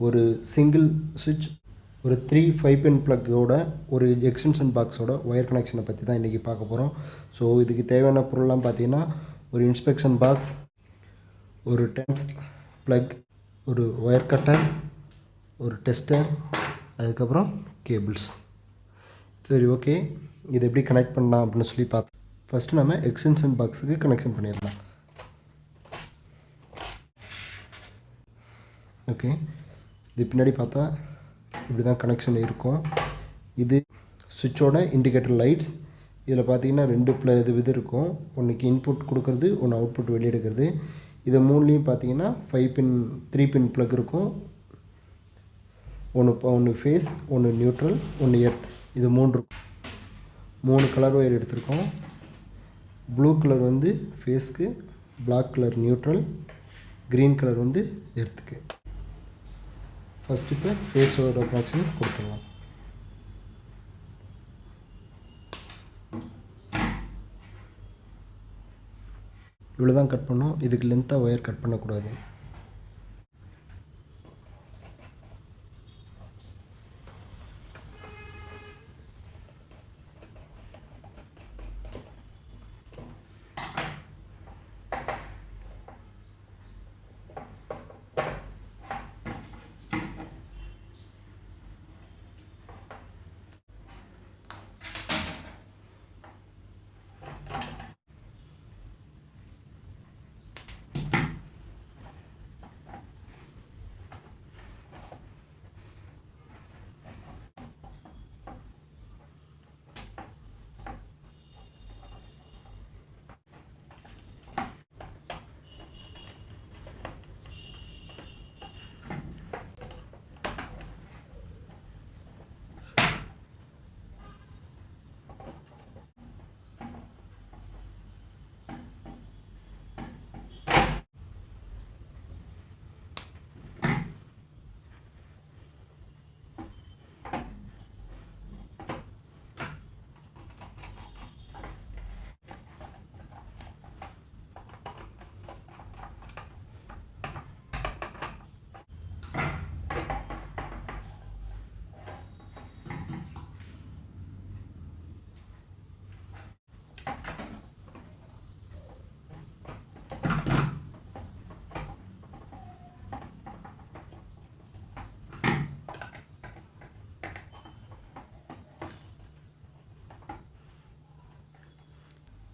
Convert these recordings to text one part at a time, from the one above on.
ஒரு சிங்கிள் சுவிட்ச் ஒரு த்ரீ ஃபைவ் பின் ப்ளக்கோட ஒரு எக்ஸ்டென்ஷன் பாக்ஸோட ஒயர் கனெக்ஷனை பற்றி தான் இன்றைக்கி பார்க்க போகிறோம் ஸோ இதுக்கு தேவையான பொருள்லாம் பார்த்தீங்கன்னா ஒரு இன்ஸ்பெக்ஷன் பாக்ஸ் ஒரு டெம்ஸ் ப்ளக் ஒரு ஒயர் கட்டர் ஒரு டெஸ்டர் அதுக்கப்புறம் கேபிள்ஸ் சரி ஓகே இது எப்படி கனெக்ட் பண்ணலாம் அப்படின்னு சொல்லி பார்த்தோம் ஃபஸ்ட்டு நம்ம எக்ஸ்டென்ஷன் பாக்ஸுக்கு கனெக்ஷன் பண்ணிடலாம். ஓகே இது பின்னாடி பார்த்தா இப்படி தான் கனெக்ஷன் இருக்கும். இது சுவிட்சோட இண்டிகேட்டர் லைட்ஸ் இதில் பார்த்தீங்கன்னா ரெண்டு ப்ள இது இது இருக்கும். ஒன்றுக்கு இன்புட் கொடுக்குறது ஒன்று அவுட்புட் வெளியெடுக்கிறது இதை இது மூணுலேயும் பார்த்தீங்கன்னா five pin three pin plug இருக்கும். ஒன்று ஒன்று ஃபேஸ் ஒன்று நியூட்ரல் ஒன்று எர்த் இது மூணு இருக்கும். மூணு கலர் ஒயர் எடுத்திருக்கோம். ப்ளூ கலர் வந்து ஃபேஸ்க்கு black colour neutral green colour வந்து எர்த்துக்கு ஃபஸ்ட் இப்போ ஃபேஸோட கனெக்ஷன் கொடுத்துடலாம். இவ்வளோ தான் கட் பண்ணோம். இதுக்கு லென்த்தாக ஒயர் கட் பண்ணக்கூடாது.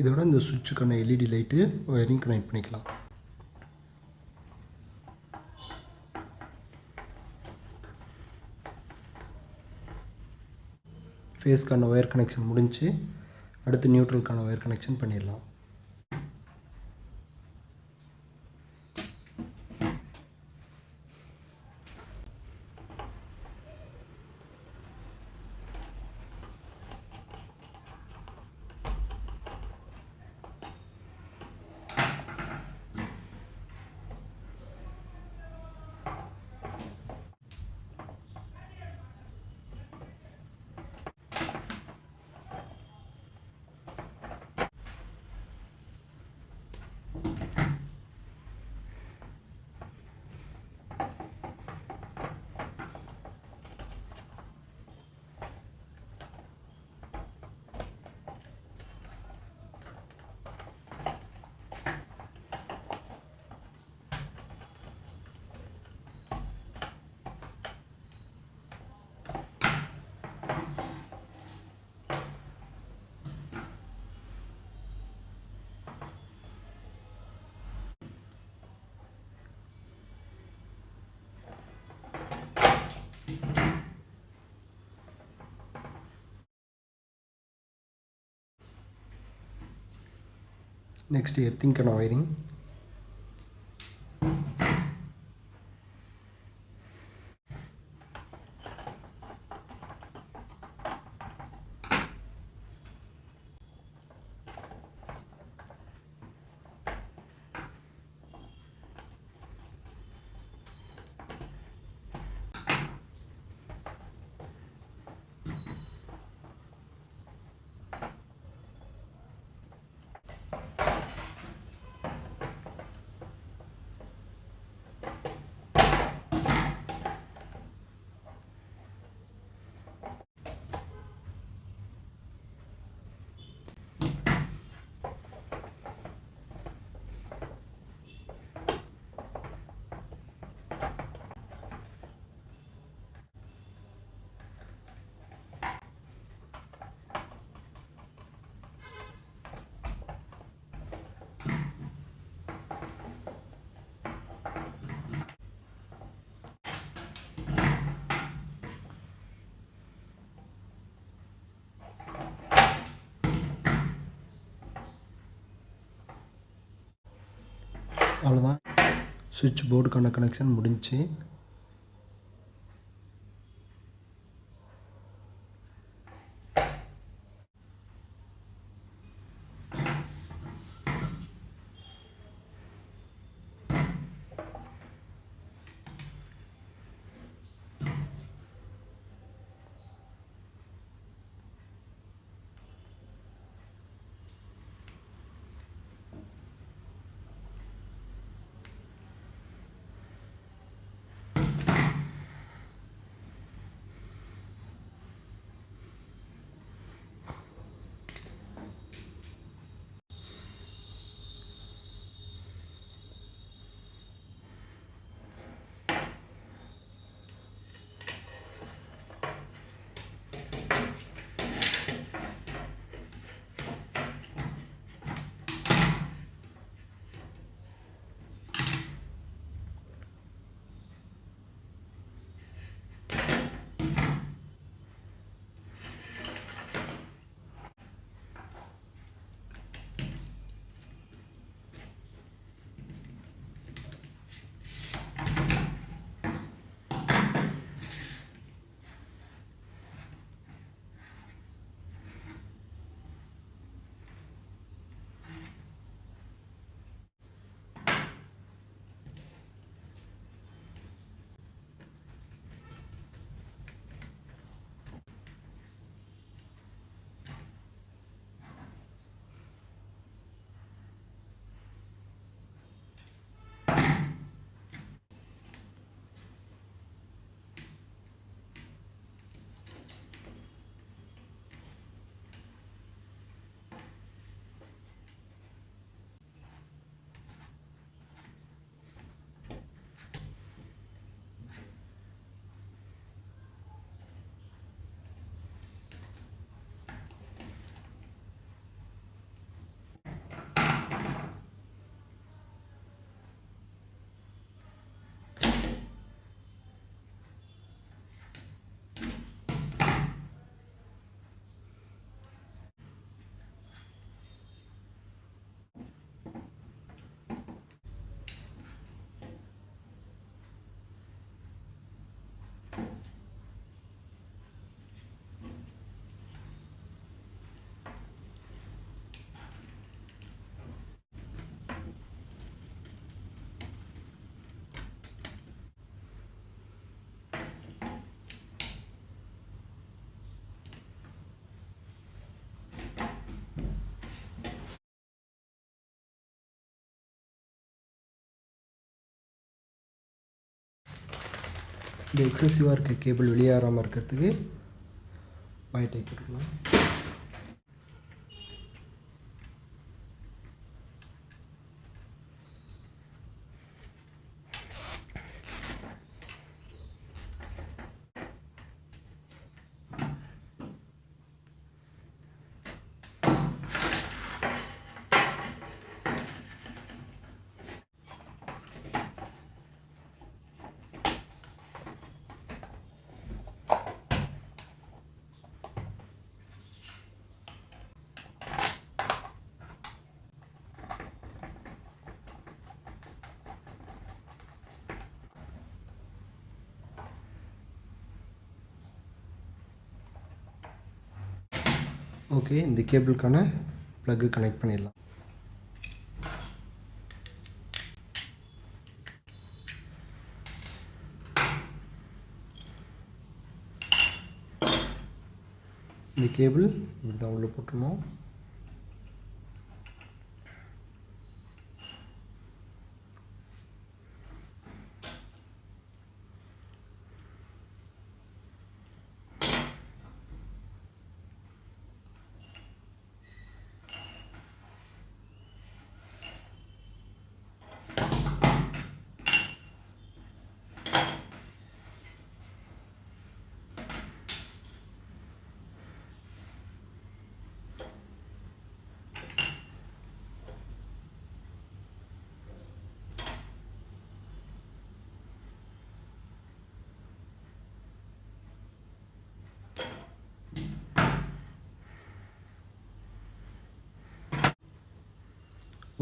இதோட இந்த சுவிட்சுக்கான எல்இடி லைட்டு ஒயரிங் கனெக்ட் பண்ணிக்கலாம். ஃபேஸ்க்கான ஒயர் கனெக்ஷன் முடிஞ்சு அடுத்து நியூட்ரலுக்கான ஒயர் கனெக்ஷன் பண்ணிடலாம். next year think on wiring அவ்வளோதான் சுவிட்ச் போர்டுக்கான கனெக்ஷன் முடிஞ்சு இந்த எக்ஸசிவாக இருக்க கேபிள் வெளியேறாமல் இருக்கிறதுக்கு ஒயிட் டைப் போட்டுக்கலாம் ஓகே இந்த கேபிளுக்கான ப்ளக்கு கனெக்ட் பண்ணிடலாம். இந்த கேபிள் இப்படி உள்ளே போட்டுருணும்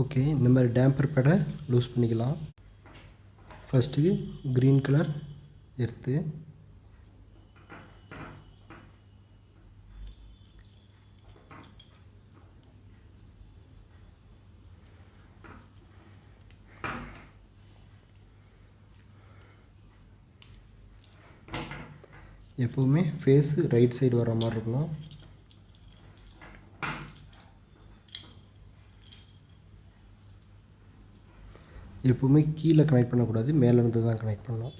ஓகே இந்த மாதிரி டேம்பர் பேடை லூஸ் பண்ணிக்கலாம். ஃபஸ்ட்டு க்ரீன் கலர் எர்த்து எப்போவுமே ஃபேஸு ரைட் சைடு வர மாதிரி இருக்கணும். எப்போவுமே கீழே கனெக்ட் பண்ணக்கூடாது மேலே இருந்து தான் கனெக்ட் பண்ணணும்.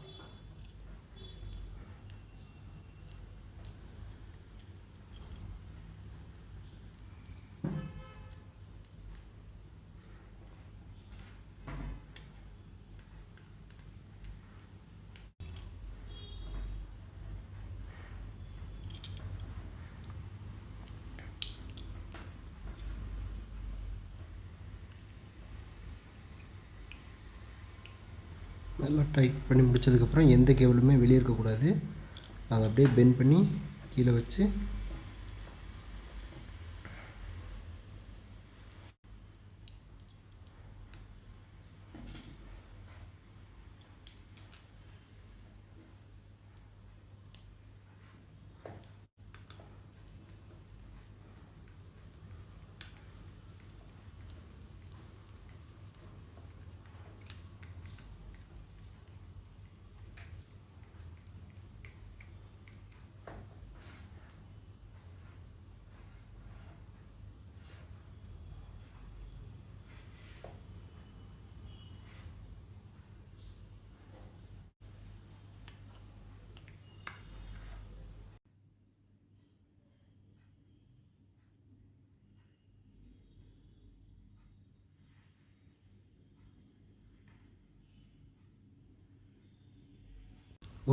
நல்லா டைட் பண்ணி முடிச்சதுக்கப்புறம் எந்த கேபிளுமே வெளியே இருக்கக்கூடாது. அதை அப்படியே பெண்ட் பண்ணி கீழே வச்சு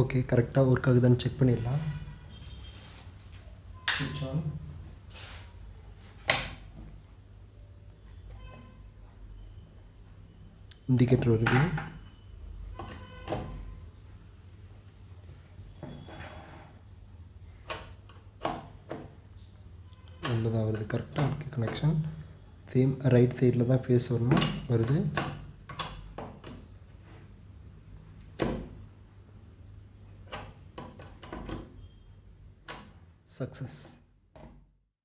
ஓகே கரெக்டாக ஒர்க் ஆகுதான்னு செக் பண்ணிடலாம். ஸ்விட்ச் ஆன் இண்டிகேட்டர் வருது. உள்ளதான் வருது. கரெக்டாக இருக்குது கனெக்ஷன் சேம் ரைட் சைடில் தான் ஃபேஸ் வரணும். வருது. success.